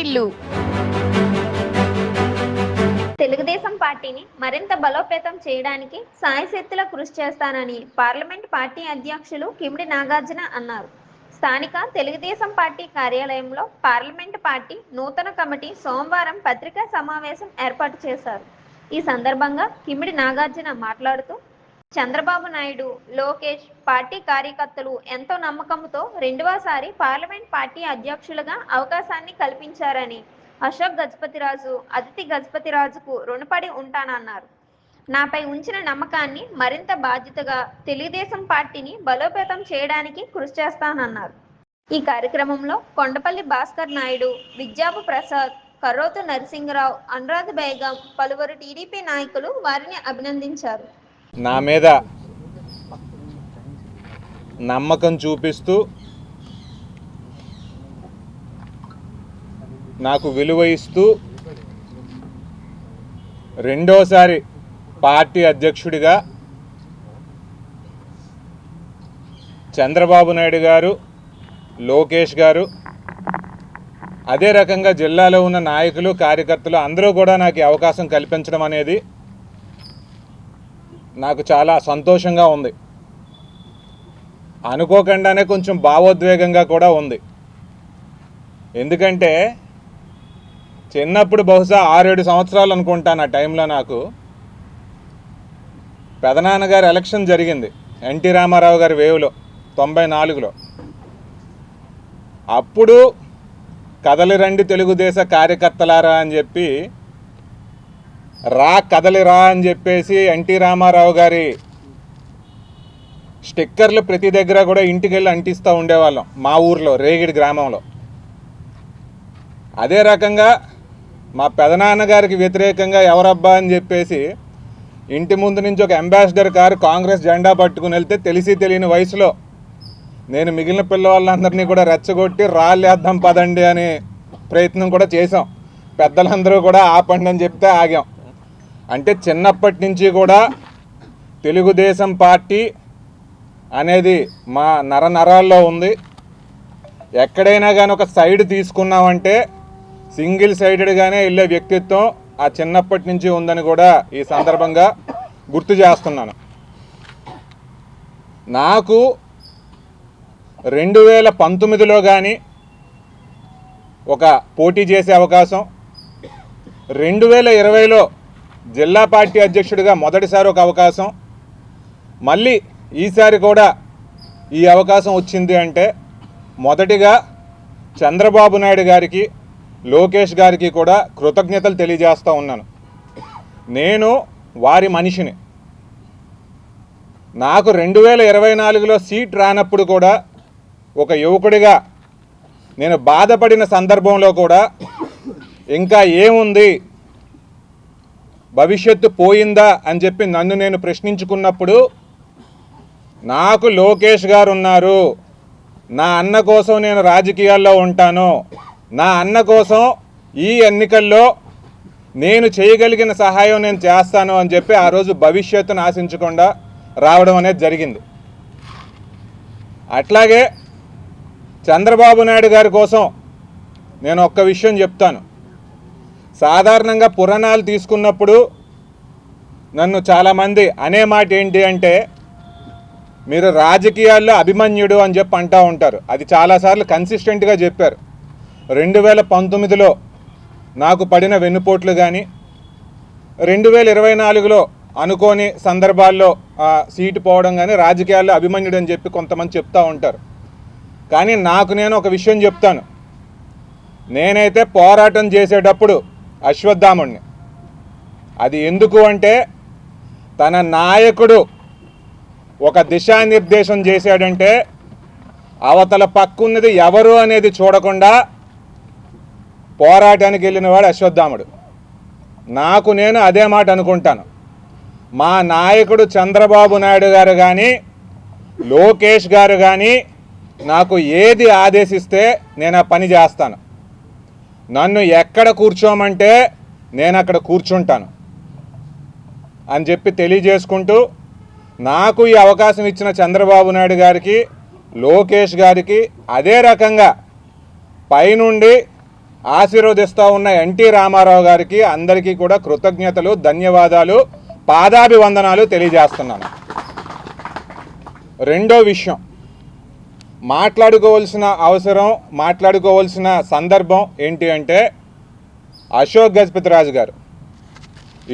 వార్తిల్లు తెలుగుదేశం పార్టీని మరింత బలోపేతం చేయడానికి సాయశక్తుల కృషి చేస్తానని పార్లమెంట్ పార్టీ అధ్యక్షులు కిమిడి నాగార్జున అన్నారు. స్థానిక తెలుగుదేశం పార్టీ కార్యాలయంలో పార్లమెంట్ పార్టీ నూతన కమిటీ సోమవారం పత్రికా సమావేశం ఏర్పాటు చేశారు. ఈ సందర్భంగా కిమిడి నాగార్జున మాట్లాడుతూ చంద్రబాబు నాయుడు లోకేష్ పార్టీ కార్యకర్తలు ఎంతో నమ్మకంతో రెండవసారి పార్లమెంట్ పార్టీ అధ్యక్షులుగా అవకాశాన్ని కల్పించారని అశోక్ గజపతిరాజు అతిథి గజపతిరాజుకు రుణపడి ఉంటానన్నారు. నాపై ఉంచిన నమ్మకాన్ని మరింత బాధ్యతగా తెలుగుదేశం పార్టీని బలోపేతం చేయడానికి కృషి చేస్తానన్నారు. ఈ కార్యక్రమంలో కొండపల్లి భాస్కర్ నాయుడు విద్యాపు ప్రసాద్ కర్రోతు నరసింహరావు అనురాధ బేగం పలువురు టీడీపీ నాయకులు వారిని అభినందించారు. నా మీద నమ్మకం చూపిస్తూ నాకు విలువ ఇస్తూ రెండోసారి పార్టీ అధ్యక్షుడిగా చంద్రబాబు నాయుడు గారు లోకేష్ గారు అదే రకంగా జిల్లాలో ఉన్న నాయకులు కార్యకర్తలు అందరూ కూడా నాకు అవకాశం కల్పించడం అనేది నాకు చాలా సంతోషంగా ఉంది. అనుకోకుండానే కొంచెం భావోద్వేగంగా కూడా ఉంది. ఎందుకంటే చిన్నప్పుడు బహుశా ఆరేడు సంవత్సరాలు అనుకుంటాను ఆ టైంలో నాకు. పెదనాన్నగారు ఎలక్షన్ జరిగింది. ఎన్టీ రామారావు గారి వేవ్లో తొంభై నాలుగులో. అప్పుడు కదలి రండి తెలుగుదేశ కార్యకర్తలారా అని చెప్పి రా కదలిరా అని చెప్పేసి ఎన్టీ రామారావు గారి స్టిక్కర్లు ప్రతి దగ్గర కూడా ఇంటికి వెళ్ళి అంటిస్తూ ఉండేవాళ్ళం మా ఊర్లో రేగిడి గ్రామంలో. అదే రకంగా మా పెదనాన్నగారికి వ్యతిరేకంగా ఎవరబ్బా అని చెప్పేసి ఇంటి ముందు నుంచి ఒక అంబాసిడర్ కారు కాంగ్రెస్ జెండా పట్టుకుని వెళ్తే తెలిసి తెలియని వయసులో నేను మిగిలిన పిల్లవాళ్ళందరినీ కూడా రెచ్చగొట్టి రాళ్ళేద్దాం పదండి అనే ప్రయత్నం కూడా చేసాం పెద్దలందరూ కూడా ఆపండి అని చెప్తే ఆగాం. అంటే చిన్నప్పటి నుంచి కూడా తెలుగుదేశం పార్టీ అనేది మా నర నరాల్లో ఉంది. ఎక్కడైనా కానీ ఒక సైడ్ తీసుకున్నామంటే సింగిల్ సైడెడ్గానే వెళ్ళే వ్యక్తిత్వం ఆ చిన్నప్పటి నుంచి ఉందని కూడా ఈ సందర్భంగా గుర్తు చేస్తున్నాను. నాకు రెండు వేల పంతొమ్మిదిలో కానీ ఒక పోటీ చేసే అవకాశం రెండు వేల ఇరవైలో జిల్లా పార్టీ అధ్యక్షుడిగా మొదటిసారి ఒక అవకాశం. మళ్ళీ ఈసారి కూడా ఈ అవకాశం వచ్చింది అంటే మొదటిగా చంద్రబాబు నాయుడు గారికి లోకేష్ గారికి కూడా కృతజ్ఞతలు తెలియజేస్తూ ఉన్నాను. నేను వారి మనిషిని. నాకు రెండు వేల ఇరవై నాలుగులో సీట్ రానప్పుడు కూడా ఒక యువకుడిగా నేను బాధపడిన సందర్భంలో కూడా ఇంకా ఏముంది భవిష్యత్తు పోయిందా అని చెప్పి నన్ను నేను ప్రశ్నించుకున్నప్పుడు నాకు లోకేష్ గారు ఉన్నారు. నా అన్న కోసం నేను రాజకీయాల్లో ఉంటాను. నా అన్న కోసం ఈ ఎన్నికల్లో నేను చేయగలిగిన సహాయం నేను చేస్తాను అని చెప్పి ఆ రోజు భవిష్యత్తును ఆశించకుండా రావడం అనేది జరిగింది. అట్లాగే చంద్రబాబు నాయుడు గారి కోసం నేను ఒక్క విషయం చెప్తాను. సాధారణంగా పురాణాలు తీసుకున్నప్పుడు నన్ను చాలామంది అనే మాట ఏంటి అంటే మీరు రాజకీయాల్లో అభిమన్యుడు అని చెప్పి అంటూ ఉంటారు. అది చాలాసార్లు కన్సిస్టెంట్గా చెప్పారు. రెండు వేల పంతొమ్మిదిలో నాకు పడిన వెన్నుపోట్లు కానీ రెండు వేల ఇరవై నాలుగులో అనుకోని సందర్భాల్లో సీటు పోవడం కానీ రాజకీయాల్లో అభిమన్యుడు అని చెప్పి కొంతమంది చెప్తూ ఉంటారు. కానీ నాకు నేను ఒక విషయం చెప్తాను. నేనైతే పోరాటం చేసేటప్పుడు అశ్వత్థాముణ్ణి. అది ఎందుకు అంటే తన నాయకుడు ఒక దిశానిర్దేశం చేశాడంటే అవతల పక్కున్నది ఎవరు అనేది చూడకుండా పోరాటానికి వెళ్ళినవాడు అశ్వత్థాముడు. నాకు నేను అదే మాట అనుకుంటాను. మా నాయకుడు చంద్రబాబు నాయుడు గారు కానీ లోకేష్ గారు కానీ నాకు ఏది ఆదేశిస్తే నేను ఆ పని చేస్తాను. నన్ను ఎక్కడ కూర్చోమంటే నేను అక్కడ కూర్చుంటాను అని చెప్పి తెలియజేసుకుంటూ నాకు ఈ అవకాశం ఇచ్చిన చంద్రబాబు నాయుడు గారికి లోకేష్ గారికి అదే రకంగా పైనుండి ఆశీర్వదిస్తూ ఉన్న ఎన్టీ రామారావు గారికి అందరికీ కూడా కృతజ్ఞతలు ధన్యవాదాలు పాదాభివందనాలు తెలియజేస్తున్నాను. రెండో విషయం. మాట్లాడుకోవాల్సిన అవసరం మాట్లాడుకోవాల్సిన సందర్భం ఏంటి అంటే అశోక్ గజపతిరాజు గారు.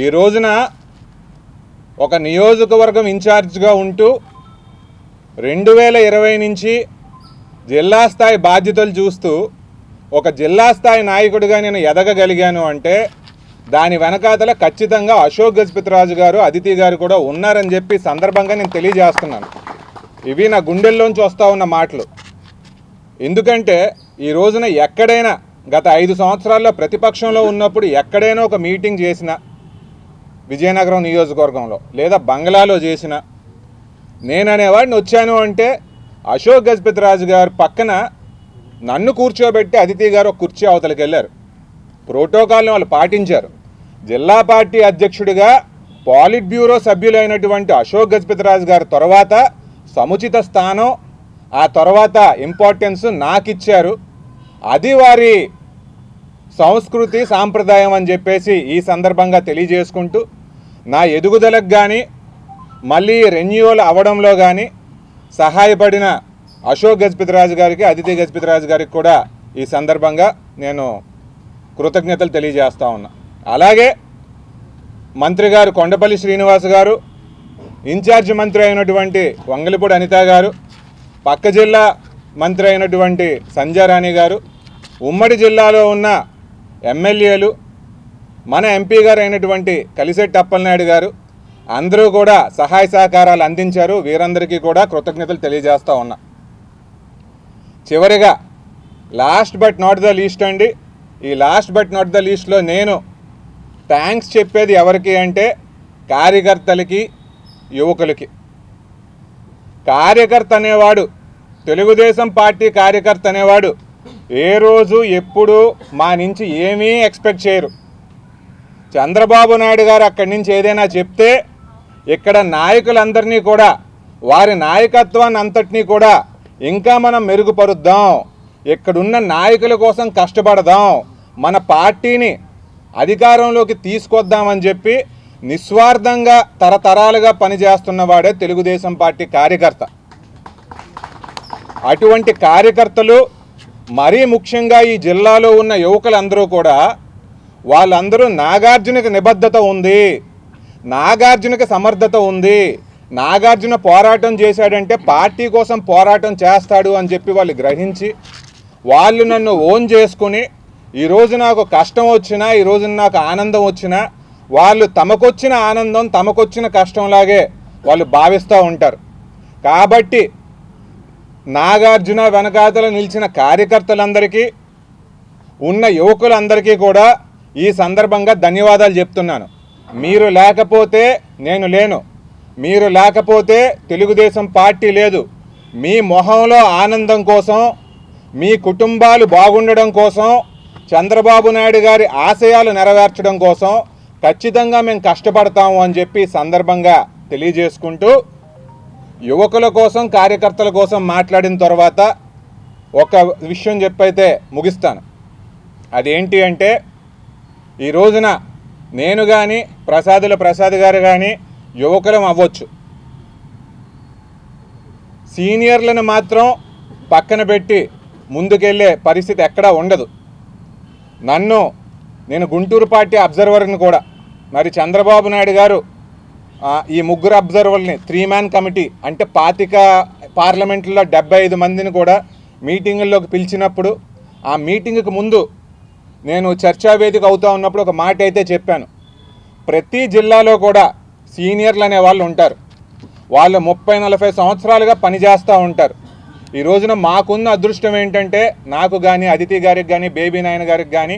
ఈ రోజున ఒక నియోజకవర్గం ఇన్ఛార్జ్గా ఉంటూ రెండు వేల ఇరవై నుంచి జిల్లా స్థాయి బాధ్యతలు చూస్తూ ఒక జిల్లా స్థాయి నాయకుడిగా నేను ఎదగగలిగాను అంటే దాని వెనకాతల ఖచ్చితంగా అశోక్ గజపతిరాజు గారు అదితి గారు కూడా ఉన్నారని చెప్పి సందర్భంగా నేను తెలియజేస్తున్నాను. ఇవి నా గుండెల్లోంచి వస్తూ ఉన్న మాటలు. ఎందుకంటే ఈ రోజున ఎక్కడైనా గత ఐదు సంవత్సరాల్లో ప్రతిపక్షంలో ఉన్నప్పుడు ఎక్కడైనా ఒక మీటింగ్ చేసిన విజయనగరం నియోజకవర్గంలో లేదా బంగ్లాలో చేసిన నేననేవాడిని వచ్చాను అంటే అశోక్ గజపతిరాజు గారు పక్కన నన్ను కూర్చోబెట్టి అతిథి గారు ఒక కుర్చీ అవతలకి వెళ్ళారు. ప్రోటోకాల్ని వాళ్ళు పాటించారు. జిల్లా పార్టీ అధ్యక్షుడిగా పాలిట్ బ్యూరో సభ్యులైనటువంటి అశోక్ గజపతిరాజు గారి తర్వాత సముచిత స్థానం ఆ తర్వాత ఇంపార్టెన్స్ నాకు ఇచ్చారు అది వారి సంస్కృతి సాంప్రదాయం అని చెప్పేసి ఈ సందర్భంగా తెలియజేసుకుంటూ నా ఎదుగుదలకు కానీ మళ్ళీ రెన్యూవల్ అవ్వడంలో కానీ సహాయపడిన అశోక్ గజపతిరాజు గారికి అదితి గజపతిరాజు గారికి కూడా ఈ సందర్భంగా నేను కృతజ్ఞతలు తెలియజేస్తా ఉన్నా. అలాగే మంత్రి గారు కొండపల్లి శ్రీనివాస్ గారు ఇన్ఛార్జ్ మంత్రి అయినటువంటి వంగలిపూడి అనిత గారు పక్క జిల్లా మంత్రి అయినటువంటి సంజారాణి గారు ఉమ్మడి జిల్లాలో ఉన్న ఎమ్మెల్యేలు మన ఎంపీ గారు అయినటువంటి కలిసెట్టి అప్పలనాయుడు గారు అందరూ కూడా సహాయ సహకారాలు అందించారు. వీరందరికీ కూడా కృతజ్ఞతలు తెలియజేస్తూ ఉన్నా. చివరిగా last but not the least అండి ఈ లాస్ట్ బట్ నాట్ ద లీస్ట్లో నేను థ్యాంక్స్ చెప్పేది ఎవరికి అంటే కార్యకర్తలకి యువకులకి. కార్యకర్త అనేవాడు తెలుగుదేశం పార్టీ కార్యకర్త అనేవాడు ఏ రోజు ఎప్పుడు మా నుంచి ఏమీ ఎక్స్పెక్ట్ చేయరు. చంద్రబాబు నాయుడు గారు అక్కడి నుంచి ఏదైనా చెప్తే ఇక్కడ నాయకులందరినీ కూడా వారి నాయకత్వాన్ని అంతటినీ కూడా ఇంకా మనం మెరుగుపరుద్దాం. ఇక్కడున్న నాయకుల కోసం కష్టపడదాం. మన పార్టీని అధికారంలోకి తీసుకొద్దామని చెప్పి నిస్వార్థంగా తరతరాలుగా పనిచేస్తున్నవాడే తెలుగుదేశం పార్టీ కార్యకర్త. అటువంటి కార్యకర్తలు మరీ ముఖ్యంగా ఈ జిల్లాలో ఉన్న యువకులందరూ కూడా వాళ్ళందరూ నాగార్జునకి నిబద్ధత ఉంది. నాగార్జునకి సమర్థత ఉంది. నాగార్జున పోరాటం చేశాడంటే పార్టీ కోసం పోరాటం చేస్తాడు అని చెప్పి వాళ్ళు గ్రహించి వాళ్ళు నన్ను ఓన్ చేసుకుని ఈరోజు నాకు కష్టం వచ్చినా ఈరోజు నాకు ఆనందం వచ్చినా వాళ్ళు తమకొచ్చిన ఆనందం తమకొచ్చిన కష్టంలాగే వాళ్ళు భావిస్తూ ఉంటారు. కాబట్టి నాగార్జున వెనకాతల నిలిచిన కార్యకర్తలందరికీ ఉన్న యువకులందరికీ కూడా ఈ సందర్భంగా ధన్యవాదాలు చెప్తున్నాను. మీరు లేకపోతే నేను లేను. మీరు లేకపోతే తెలుగుదేశం పార్టీ లేదు. మీ మొహంలో ఆనందం కోసం మీ కుటుంబాలు బాగుండడం కోసం చంద్రబాబు నాయుడు గారి ఆశయాలు నెరవేర్చడం కోసం ఖచ్చితంగా మేము కష్టపడతాము అని చెప్పి సందర్భంగా తెలియజేసుకుంటూ యువకుల కోసం కార్యకర్తల కోసం మాట్లాడిన తర్వాత ఒక విషయం చెప్పైతే ముగిస్తాను. అదేంటి అంటే ఈ రోజున నేను కానీ ప్రసాదుల ప్రసాద్ గారు కానీ యువకులం అవ్వచ్చు. సీనియర్లను మాత్రం పక్కన పెట్టి ముందుకెళ్ళే పరిస్థితి ఎక్కడా ఉండదు. నన్ను నేను గుంటూరు పార్టీ అబ్జర్వర్ని కూడా. మరి చంద్రబాబు నాయుడు గారు ఈ ముగ్గురు అబ్జర్వర్ని త్రీ మ్యాన్ కమిటీ అంటే పాతిక పార్లమెంట్లో డెబ్బై ఐదు మందిని కూడా మీటింగుల్లోకి పిలిచినప్పుడు ఆ మీటింగ్కి ముందు నేను చర్చా వేదిక అవుతా ఉన్నప్పుడు ఒక మాట అయితే చెప్పాను. ప్రతి జిల్లాలో కూడా సీనియర్లు అనే వాళ్ళు ఉంటారు. వాళ్ళు ముప్పై నలభై సంవత్సరాలుగా పనిచేస్తూ ఉంటారు. ఈ రోజున మాకున్న అదృష్టం ఏంటంటే నాకు కానీ అదితి గారికి కానీ బేబీ నాయన గారికి కానీ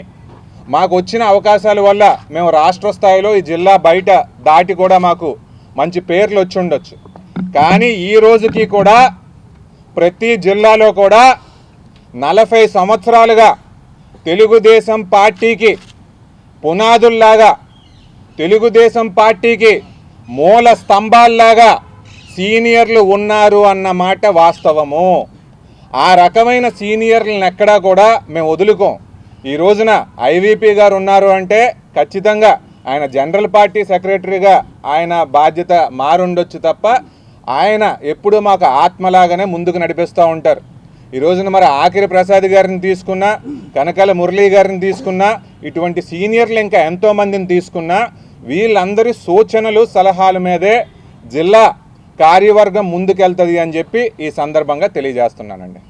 మాకు వచ్చిన అవకాశాల వల్ల మేము రాష్ట్ర స్థాయిలో ఈ జిల్లా బయట దాటి కూడా మాకు మంచి పేర్లు వచ్చి ఉండొచ్చు. కానీ ఈ రోజుకి కూడా ప్రతి జిల్లాలో కూడా నలభై సంవత్సరాలుగా తెలుగుదేశం పార్టీకి పునాదుల్లాగా తెలుగుదేశం పార్టీకి మూల స్తంభాల్లాగా సీనియర్లు ఉన్నారు అన్న మాట వాస్తవము. ఆ రకమైన సీనియర్లను ఎక్కడా కూడా మేము వదులుకోం. ఈ రోజున ఐవీపీ గారు ఉన్నారు అంటే ఖచ్చితంగా ఆయన జనరల్ పార్టీ సెక్రటరీగా ఆయన బాధ్యత మారుండొచ్చు తప్ప ఆయన ఎప్పుడూ మాకు ఆత్మలాగానే ముందుకు నడిపిస్తూ ఉంటారు. ఈ రోజున మరి ఆఖరి ప్రసాద్ గారిని తీసుకున్నా కనకాల మురళీ గారిని తీసుకున్నా ఇటువంటి సీనియర్లు ఇంకా ఎంతో మందిని తీసుకున్నా వీళ్ళందరి సూచనలు సలహాల మీదే జిల్లా కార్యవర్గం ముందుకెళ్తుంది అని చెప్పి ఈ సందర్భంగా తెలియజేస్తున్నానండి.